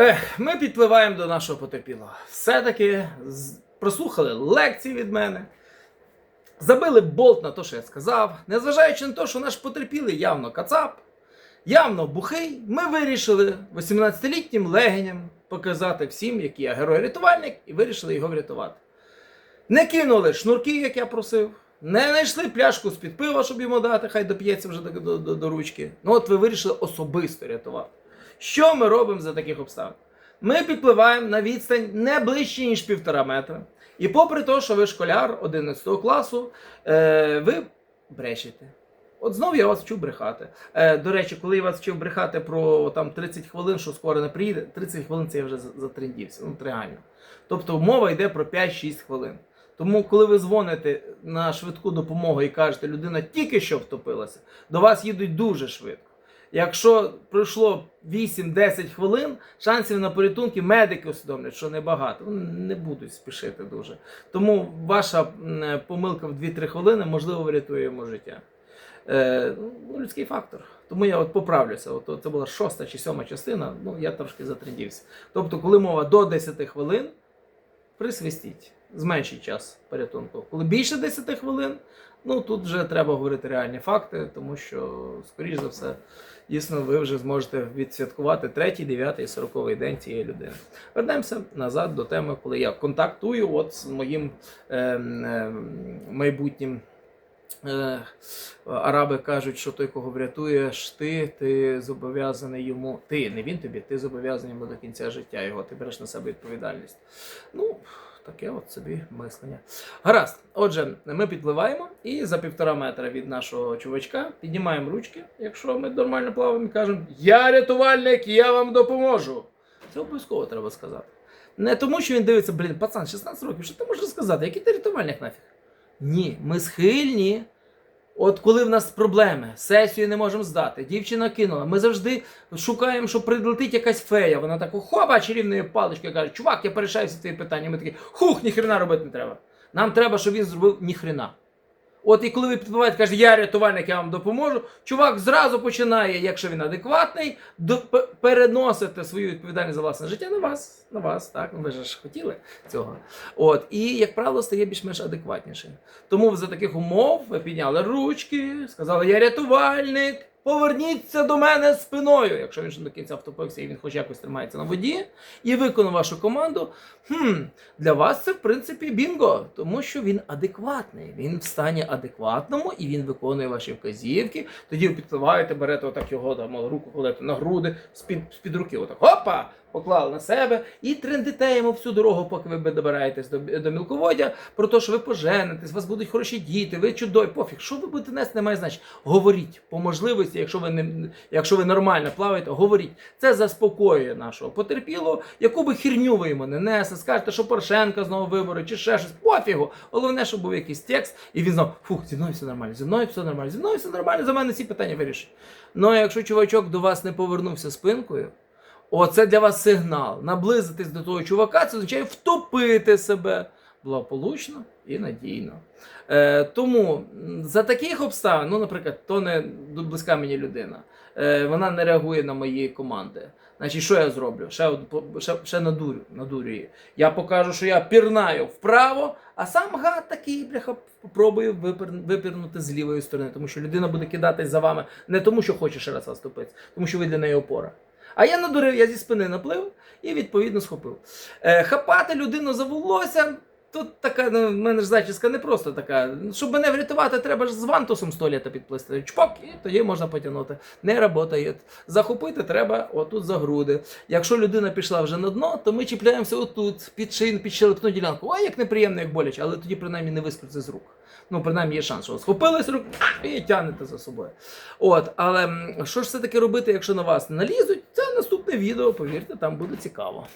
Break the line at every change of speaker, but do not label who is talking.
Ех, ми підпливаємо до нашого потерпілого. Все-таки прослухали лекції від мене. Забили болт на те, що я сказав. Незважаючи на те, що наш потерпілий явно кацап, явно бухий, ми вирішили 18-літнім легеням показати всім, який я герой-рятувальник, і вирішили його врятувати. Не кинули шнурки, як я просив, не знайшли пляшку з-під пива, щоб йому дати, хай доп'ється вже до, до, до, до ручки. Ну от ви вирішили особисто рятувати. Що ми робимо за таких обставин? Ми підпливаємо на відстань не ближче, ніж півтора метра. І попри те, що ви школяр 11 класу, е, ви брешете. От знов я вас вчу брехати. Е, до речі, коли я вас вчив брехати про там 30 хвилин, що скоро не приїде, 30 хвилин це я вже за- затрендівся. Ну, реально. Тобто мова йде про 5-6 хвилин. Тому, коли ви дзвоните на швидку допомогу і кажете, людина тільки що втопилася, до вас їдуть дуже швидко. Якщо пройшло 8-10 хвилин, шансів на порятунки медики усвідомлять, що небагато. Вони не будуть спішити дуже. Тому ваша помилка в 2-3 хвилини можливо врятує йому життя. Е, ну, людський фактор. Тому я от поправлюся. От, це була шоста чи сьома частина, ну я трошки затрендівся. Тобто, коли мова до 10 хвилин, присвистіть, зменшіть час порятунку. Коли більше 10 хвилин, ну тут вже треба говорити реальні факти, тому що, скоріш за все, дійсно ви вже зможете відсвяткувати третій, дев'ятий, сороковий день цієї людини. Вернемося назад до теми, коли я контактую от з моїм ем, ем, майбутнім. Е, араби кажуть, що той, кого врятуєш ти, ти зобов'язаний йому. Ти, не він тобі, ти зобов'язаний йому до кінця життя його, ти береш на себе відповідальність. Ну, таке от собі мислення. Гаразд. Отже, ми підпливаємо і за півтора метра від нашого чувачка піднімаємо ручки, якщо ми нормально плаваємо, і кажемо: Я рятувальник, я вам допоможу. Це обов'язково треба сказати. Не тому, що він дивиться, блін, пацан, 16 років, що ти можеш сказати? Який ти рятувальник нафіг? Ні, ми схильні. От коли в нас проблеми, сесію не можемо здати, дівчина кинула. Ми завжди шукаємо, що прилетить якась фея. Вона так хопа, чарівною паличкою каже, чувак, я перешаюся. твої питання. Ми такі, хух, ніхрена робити не треба. Нам треба, щоб він зробив ніхрена. От і коли ви підпливаєте, каже, я рятувальник, я вам допоможу. Чувак зразу починає, якщо він адекватний, переносити свою відповідальність за власне життя на вас. На вас, так? Ну, ви ж хотіли цього. От, і, як правило, стає більш-менш адекватнішим. Тому за таких умов ви підняли ручки, сказали, я рятувальник. Поверніться до мене спиною, якщо він ще до кінця втопився і він хоч якось тримається на воді, і виконав вашу команду. Хм, для вас це в принципі бінго, тому що він адекватний. Він в стані адекватному і він виконує ваші вказівки. Тоді ви підпливаєте, берете отак його там, руку кладете на груди, з-під, з-під руки, отак опа! Поклали на себе і трендите йому всю дорогу, поки ви добираєтесь до, до мілководдя, про те, що ви поженитесь, у вас будуть хороші діти, ви чудові, пофіг. Що ви будете нести, немає значення. Говоріть по можливості, якщо ви не якщо ви нормально плаваєте, говоріть. Це заспокоює нашого потерпілого, яку би херню ви йому не несли, скажете, що Порошенка знову вибори, чи ще щось. Пофігу. Головне, щоб був якийсь текст, і він знав, фух, зі мною все нормально, зі мною все нормально, зі мною все нормально, за мене всі питання вирішить. Ну якщо чувачок до вас не повернувся спинкою. Оце для вас сигнал. Наблизитись до того чувака, це означає втопити себе благополучно і надійно. Е, тому за таких обставин, ну, наприклад, то не близька мені людина, е, вона не реагує на мої команди. Значить, що я зроблю? Ще, ще, ще надурю, надурю її. Я покажу, що я пірнаю вправо, а сам гад такий, бляха, попробую випир, випірнути з лівої сторони, тому що людина буде кидатись за вами не тому, що хоче ще раз вас тому що ви для неї опора. А я надурив, я зі спини наплив і відповідно схопив. Е, хапати людину за волосся. Тут така, ну, в мене ж зачіска не просто така. Щоб мене врятувати, треба ж з вантусом з туалета підплисти. Чпок, і тоді можна потягнути. Не працює. Захопити треба отут за груди. Якщо людина пішла вже на дно, то ми чіпляємося отут, під шин, під щелепну ділянку. Ой, як неприємно, як боляче, але тоді принаймні не вискочить з рук. Ну, принаймні є шанс, що схопили з рук і тягнете за собою. От, але що ж все таки робити, якщо на вас налізуть? Це наступне відео, повірте, там буде цікаво.